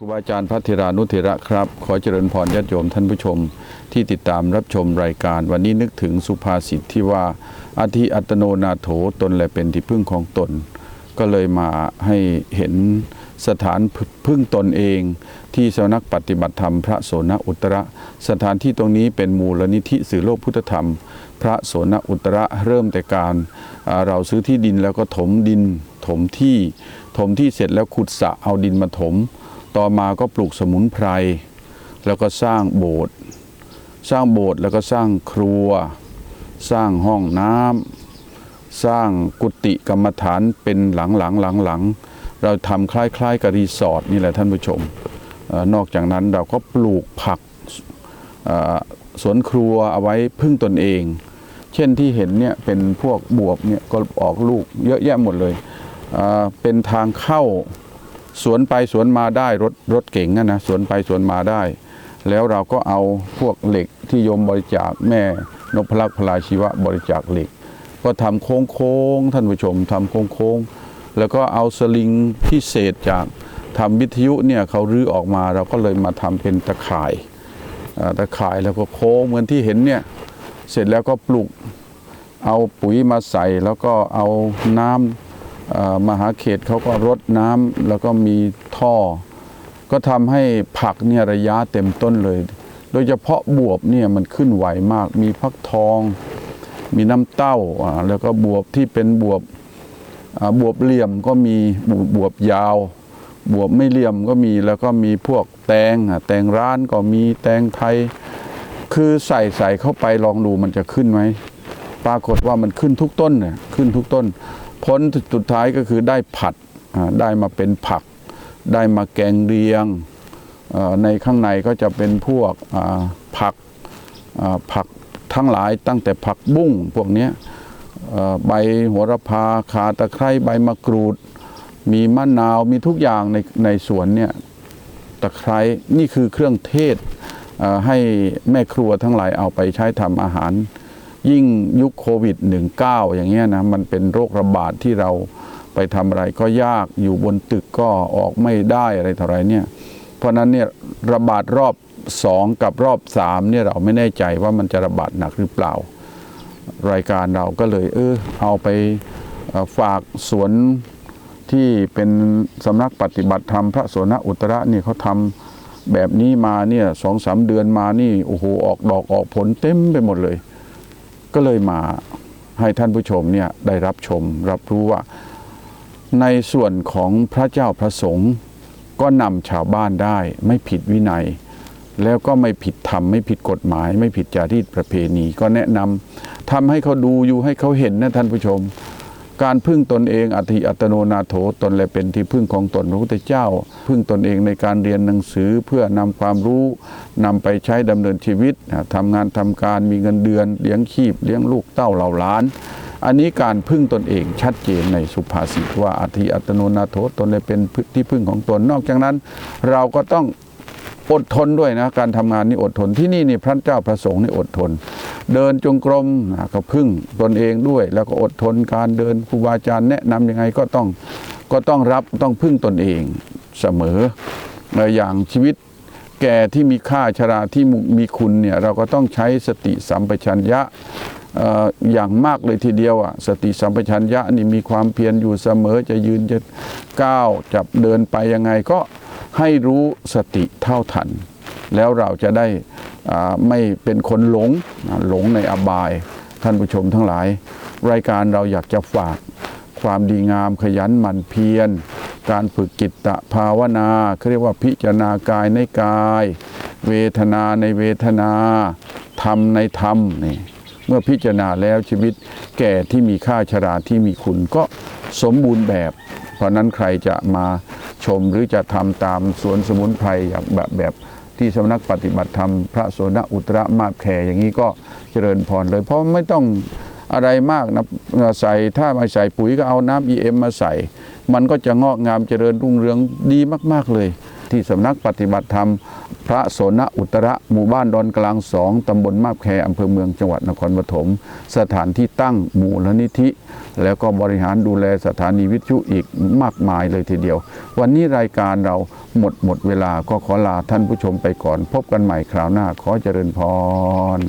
ครูบาอาจารย์พระเทรานุเถระครับ ขอเจริญพรญาติโยมท่านผู้ชมที่ติดตามรับชมรายการ วันนี้นึกถึงสุภาษิตที่ว่าอาทิอัตโนนาโถตนแหลเป็นที่พึ่งของตน ก็เลยมาให้เห็นสถานพึ่งตนเอง ที่สำนักปฏิบัติธรรมพระโสนอุตระ สถานที่ตรงนี้เป็นมูลนิธิสื่อโลกพุทธธรรม พระโสนอุตระเริ่มแต่การเราซื้อที่ดินแล้วก็ถมดินถมที่ ถมที่เสร็จแล้วขุดสระเอาดินมาถม ต่อมาก็ปลูกสมุนไพร แล้วก็สร้างโบสถ์สร้างโบสถ์แล้วก็สร้างครัว สร้างห้องน้ำสร้างกุฏิกรรมฐานเป็นหลังหลังหลังหลังๆเราทำคล้ายๆกับรีสอร์ทนี่แหละท่านผู้ชมอนอกจากนั้นเราก็ปลูกผักสวนครัวเอาไว้พึ่งตนเอง เช่นที่เห็นเนี่ยเป็นพวกบวบเนี่ยก็ออกลูกเยอะแยะหมดเลย เป็นทางเข้า สวนไปสวนมาได้รถรถเก๋งนะนะสวนไปสวนมาได้ แล้วเราก็เอาพวกเหล็กที่โยมบริจาคแม่นพลักษ์พลาชีวะบริจาคเหล็ก ก็ทำโค้งโค้งๆท่านผู้ชมทำโค้งโค้งๆแล้วก็เอาสลิงพิเศษจากทำวิทยุเนี่ยเขารื้อออกมาเราก็เลยมาทำเป็นตะข่ายตะข่ายแล้วก็โค้งเหมือนที่เห็นเนี่ยเสร็จแล้วก็ปลูกเอาปุ๋ยมาใส่แล้วก็เอาน้ำ มหาเขตเขาก็รดน้ำแล้วก็มีท่อ ก็ทำให้ผักเนี่ยระยะเต็มต้นเลย โดยเฉพาะบวบเนี่ยมันขึ้นไหวมาก มีพักทอง มีน้ำเต้า แล้วก็บวบที่เป็นบวบบวบเหลี่ยมก็มีบวบยาว บวบไม่เหลี่ยมก็มีแล้วก็มีพวกแตงแตงร้านก็มีแตงไทย คือใส่ใส่เข้าไปลองดูมันจะขึ้นไหมปรากฏว่ามันขึ้นทุกต้นเนี่ยขึ้นทุกต้น ผลสุดท้ายก็คือได้ผัดได้มาเป็นผัก ได้มาแกงเรียง ในข้างในก็จะเป็นพวกผักผักทั้งหลายตั้งแต่ผักบุ้งพวกนี้ใบโหระพาขาตะไคร้ใบมะกรูด มีมะนาวมีทุกอย่างในในสวนเนี่ยตะไคร้นี่คือเครื่องเทศให้แม่ครัวทั้งหลายเอาไปใช้ทำอาหาร ยิ่งยุคโควิด -19 อย่างเงี้ยนะมันเป็นโรคระบาดที่เราไปทำอะไรก็ยากอยู่บนตึกก็ออกไม่ได้อะไรเท่าไรเนี่ย เพราะนั้นเนี่ยระบาดรอบสองกับรอบสามเนี่ยเราไม่แน่ใจว่ามันจะระบาดหนักหรือเปล่า รายการเราก็เลยเออเอาไปฝากสวนที่เป็นสำนักปฏิบัติธรรมพระโสนอุตระนี่เขาทำแบบนี้มาเนี่ยสองสามเดือนมานี่โอ้โหออกดอกออกผลเต็มไปหมดเลย ก็เลยมาให้ท่านผู้ชมเนี่ยได้รับชม รับรู้ว่า ในส่วนของพระเจ้าพระสงฆ์ก็นำชาวบ้านได้ไม่ผิดวินัย แล้วก็ไม่ผิดธรรมไม่ผิดกฎหมาย ไม่ผิดจารีตประเพณี ก็แนะนำทำให้เขาดูอยู่ให้เขาเห็นนะท่านผู้ชม การพึ่งตนเองอธิอัตโนนาโถตนแลเป็นที่พึ่งของตนพระพุทธเจ้า พึ่งตนเองในการเรียนหนังสือเพื่อนำความรู้นำไปใช้ดำเนินชีวิตนะทำงานทำการมีเงินเดือนเลี้ยงชีพเลี้ยงลูกเต้าเหล่าล้าน อันนี้การพึ่งตนเองชัดเจนในสุภาษิตว่าอธิอัตโนนาโถตนเลยเป็นที่พึ่งของตนนอกจากนั้น เราก็ต้องอดทนด้วยนะการทำงานนี่อดทนที่นี่นี่พระเจ้าพระสงฆ์นี่อดทน เดินจงกรมก็พึ่งตนเองด้วย แล้วก็อดทนการเดินครูบาอาจารย์แนะนำยังไงก็ต้องก็ต้องรับต้องพึ่งตนเองเสมอเอ่อย่างชีวิตแก่ที่มีค่าชราที่มีคุณเนี่ยเราก็ต้องใช้สติสัมปชัญญะอย่างมากเลยทีเดียวอะสติสัมปชัญญะนี่มีความเพียรอยู่เสมอจะยืนจะก้าวจับเดินไปยังไงก็ให้รู้สติเท่าทัน แล้วเราจะได้ ไม่เป็นคนหลงหลงในอบาย ท่านผู้ชมทั้งหลาย รายการเราอยากจะฝากความดีงามขยันหมั่นเพียร การฝึกจิตตภาวนาเขาเรียกว่าพิจารณากายในกาย เวทนาในเวทนาธรรมในธรรมนี่เมื่อพิจารณาแล้วชีวิตแก่ที่มีค่าชราที่มีคุณก็สมบูรณ์แบบ เพราะนั้นใครจะมาชมหรือจะทำตามสวนสมุนไพรอย่างแบบแบบ ที่สำนักปฏิบัติธรรมพระโสนอุตระมาบแคอย่างนี้ก็เจริญพรเลย เพราะไม่ต้องอะไรมากนะใส่ถ้าไม่ใส่ปุ๋ยก็เอาน้ำ EM มาใส่ มันก็จะงอกงามเจริญรุ่งเรืองดีมาก ๆเลย ที่สำนักปฏิบัติธรรม พระโสนอุตระหมู่บ้านดอนกลางสองตำบลมาบแคอำเภอเมืองจังหวัดนครปฐมสถานที่ตั้งหมู่ลนิธิ แล้วก็บริหารดูแลสถานีวิทยุอีกมากมายเลยทีเดียว วันนี้รายการเราหมดหมดเวลาก็ขอลาท่านผู้ชมไปก่อน พบกันใหม่คราวหน้าขอเจริญพร